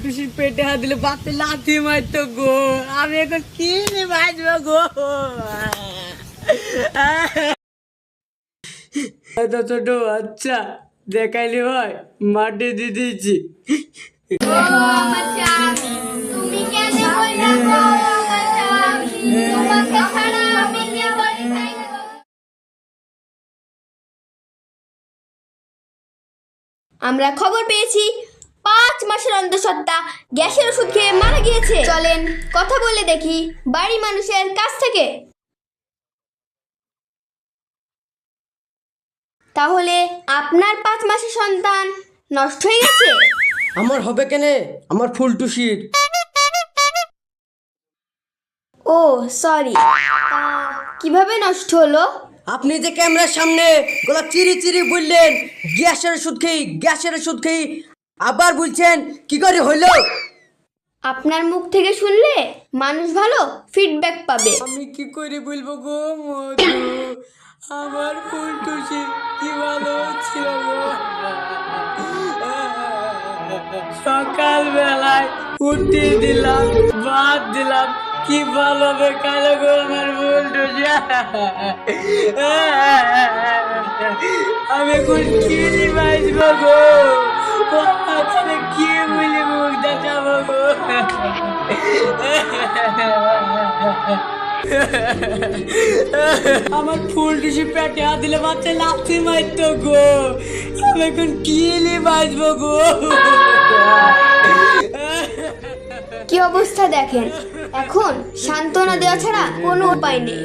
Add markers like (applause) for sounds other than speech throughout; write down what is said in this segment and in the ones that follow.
ফুলটুসির পেটে হাত দিলে বাতে লাথি মারতো গো। আমি এখন কি বাঁচবো গো? এত ছোট আচ্ছা দেখাইলি হয় মাটি দিয়ে দিয়েছি। আমরা খবর পেয়েছি পাঁচ মাসের অন্তঃসত্ত্বা গ্যাসের ওষুধ খেয়ে মারা গিয়েছে। চলেন কথা বলে দেখি বাড়ি মানুষের কাছ থেকে। তাহলে আপনার পাঁচ মাসের সন্তান নষ্ট হয়ে গেছে? আমার হবে কেনে? আমার ফুলটুসির। ও সরি। কীভাবে নষ্ট হলো? আপনি যে ক্যামেরার সামনে গলা চিরি চিরি বললেন গ্যাসের ওষুধ খেয়ে গ্যাসের ওষুধ খেয়ে আবার বলছেন কি করে হইল আপনার মুখ থেকে শুনলে মানুষ ভালো ফিডব্যাক পাবে। আমি কি করে বলব গো মধু? আমার ফুলটুসি কি ভালো ছিল গো? সকাল বেলায় উঠতে দিলাম ভাত দিলাম কি ভালো বেকালো গো আমার ফুলটুসি আমি এখন কি বাঁচবো গো? (laughs) আমার ফুল টুসি পেটে হাত দিলে বাচ্চা লাথি মারতো গো। আমি এখন কি নিয়ে বাঁচবো গো? কি অবস্থা দেখেন? এখন সান্ত্বনা দেওয়া ছাড়া কোনো উপায় নেই।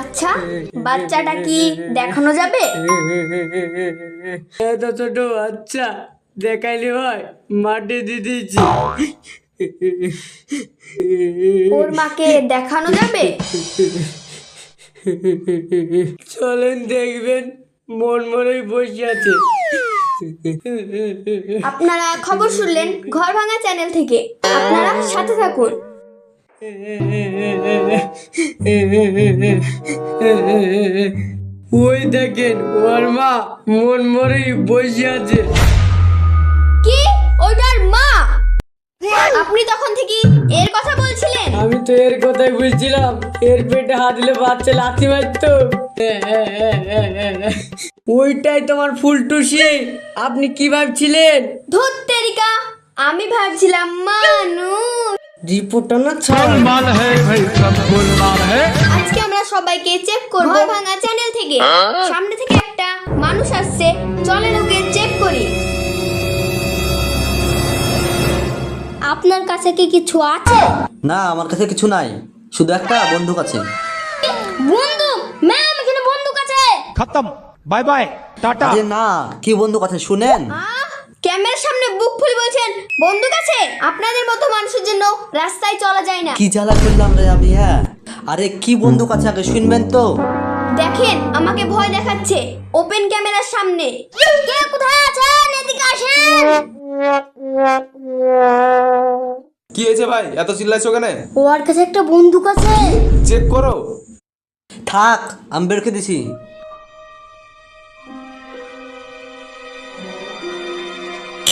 আচ্ছা বাচ্চাটা কি দেখানো যাবে? এত ছোট বাচ্চা দেখাইলে হয় মাটি দিয়েছি। ওর মাকে দেখানো যাবে? চলেন দেখবেন মন মনেই বসে আছে। আপনারা খবর শুনলেন ঘর ভাঙা চ্যানেল থেকে। আপনারা সাথে থাকুন। ওই দেখেন ওর মা মন মরেই বসে আছে। কি? ওটার মা? আপনি তখন থেকে এর কথা বলছিলেন? আমি তো এর কথাই বলছিলাম। এর পেটে হাত দিলে বাচ্চা লাথি মারতো। ওইটাই তোমার ফুলটুসি আপনি কি ভাবছিলেন? আমি ভাবছিলাম মানুষ। রিপোর্টটা না সম্মান আজকে আমরা সবাইকে চেক করব হ্যাঁ। ভাঙা চ্যানেল থেকে। হ্যাঁ। সামনে থেকে একটা মানুষ আসছে চলে লোকের চেক আপনার কাছে কি কিছু আছে? না আমার কাছে কিছু নাই। শুধু একটা বন্দুক আছে। বন্দুক? ম্যাম এখানে বন্দুক আছে। খতম। Bye bye tata. আরে না কি বন্দুক আছে শুনেন। ক্যামেরার সামনে বুক ফুলে বলছেন বন্দুক আছে? আপনাদের মতো মানুষের জন্য রাস্তায় চলা যায় না। কি জ্বালা করলাম রে আমি হ্যাঁ? আরে কি বন্দুক আছে আগে শুনবেন তো। দেখেন আমাকে ভয় দেখাচ্ছে। ওপেন ক্যামেরার সামনে। কে কোথায় আছে? কি হয়েছে ভাই? এত চিল্লাইছো কেন? ওর কাছে একটা বন্দুক আছে। চেক করো। থাক আমি বেরকে দিছি।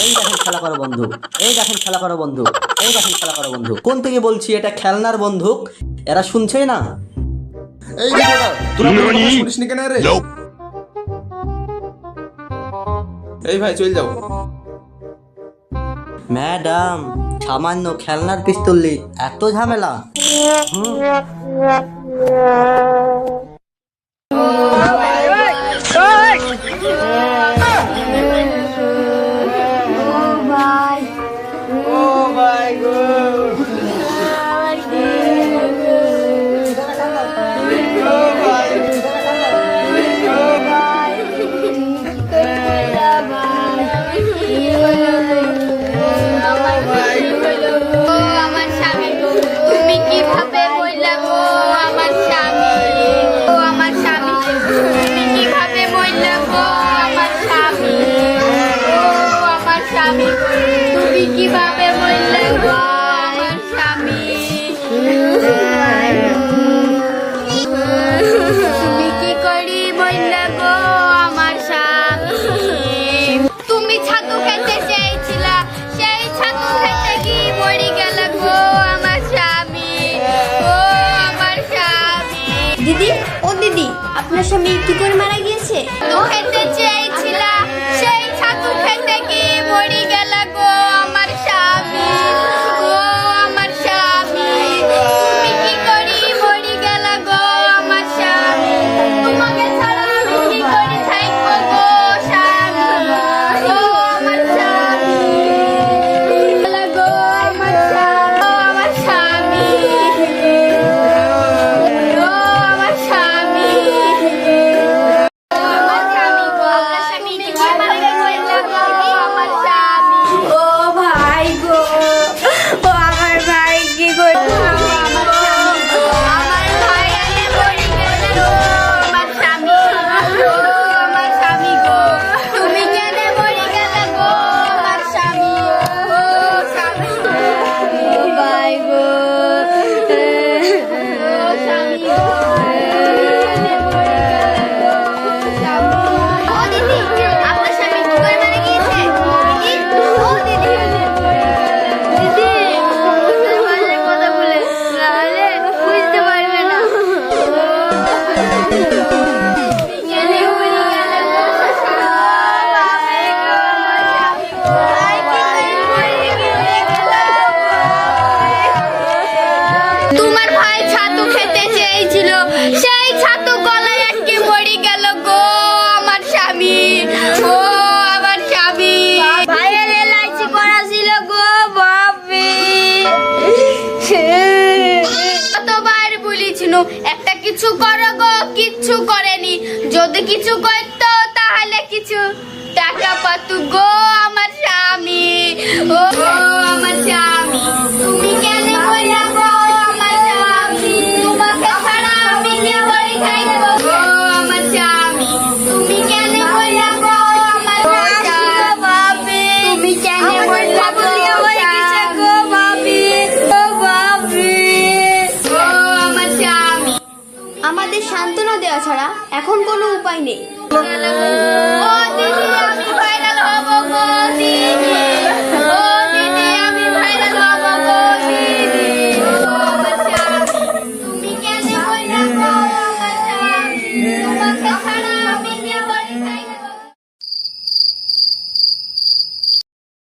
এই দেখেন খেলা করো বন্ধু এই দেখেন খেলা করো বন্ধু এই দেখেন খেলা করো বন্ধু। কোন থেকে বলছি এটা খেলনার বন্দুক? এরা শুনছেই না। এই তোরা রে? এই ভাই চল যাও। ম্যাডাম সামান্য খেলনার পিস্তল নিয়ে এত ঝামেলা? স্বামী কি করে মারা গিয়েছে? জন্য একটা কিছু করো গো কিছু করেনি। যদি কিছু করতো, তাহলে কিছু টাকা পাতু গো আমার স্বামী। ছাড়া এখন কোনো উপায় নেই।